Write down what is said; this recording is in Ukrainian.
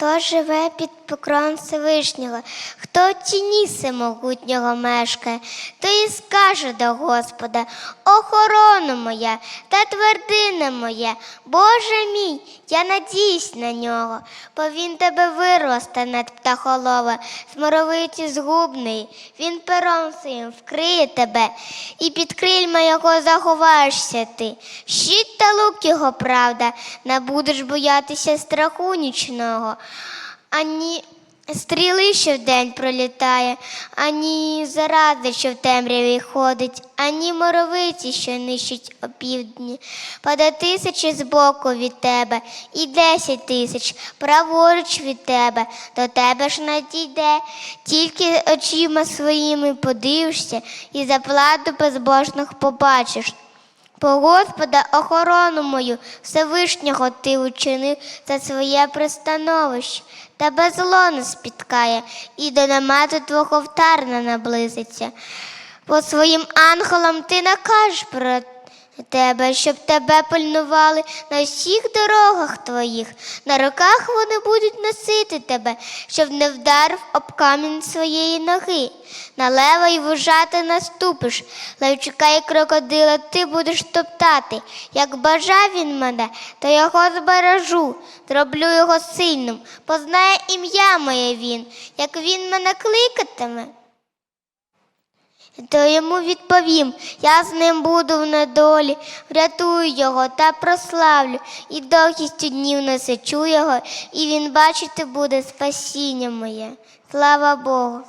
Хто живе під покровом Всевишнього, хто в тіні всемогутнього мешкає, той і скаже до Господа, охорона моя та твердине моя, Боже мій, я надіюсь на нього, бо він тебе виросте над птахолова, сморовиці згубної, він пером своїм вкриє тебе, і під крильма його заховаєшся ти. Щит та лук його правда, не будеш боятися страху нічного, ані стріли, що вдень пролітає, ані зарази, що в темряві ходить, ані моровиці, що нищить опівдні. Паде тисячі збоку від тебе, і десять тисяч праворуч від тебе, до тебе ж надійде, тільки очима своїми подивишся, і заплату безбожних побачиш. По Господа охорону мою Всевишнього ти учинив за своє пристановище, тебе зло не спіткає, і до намету твого втарна наблизиться. По своїм ангелам ти накажеш про тебе, щоб тебе пильнували на всіх дорогах твоїх. На руках вони будуть носити тебе, щоб не вдарив об камінь своєї ноги. На лева й вужати наступиш, левчика і крокодила ти будеш топтати. Як бажав він мене, то його збережу, зроблю його сильним, познає ім'я моє він, як він мене кликатиме. То йому відповім, я з ним буду в недолі, врятую його та прославлю, і довгістю днів насичу його, і він бачити буде спасіння моє. Слава Богу.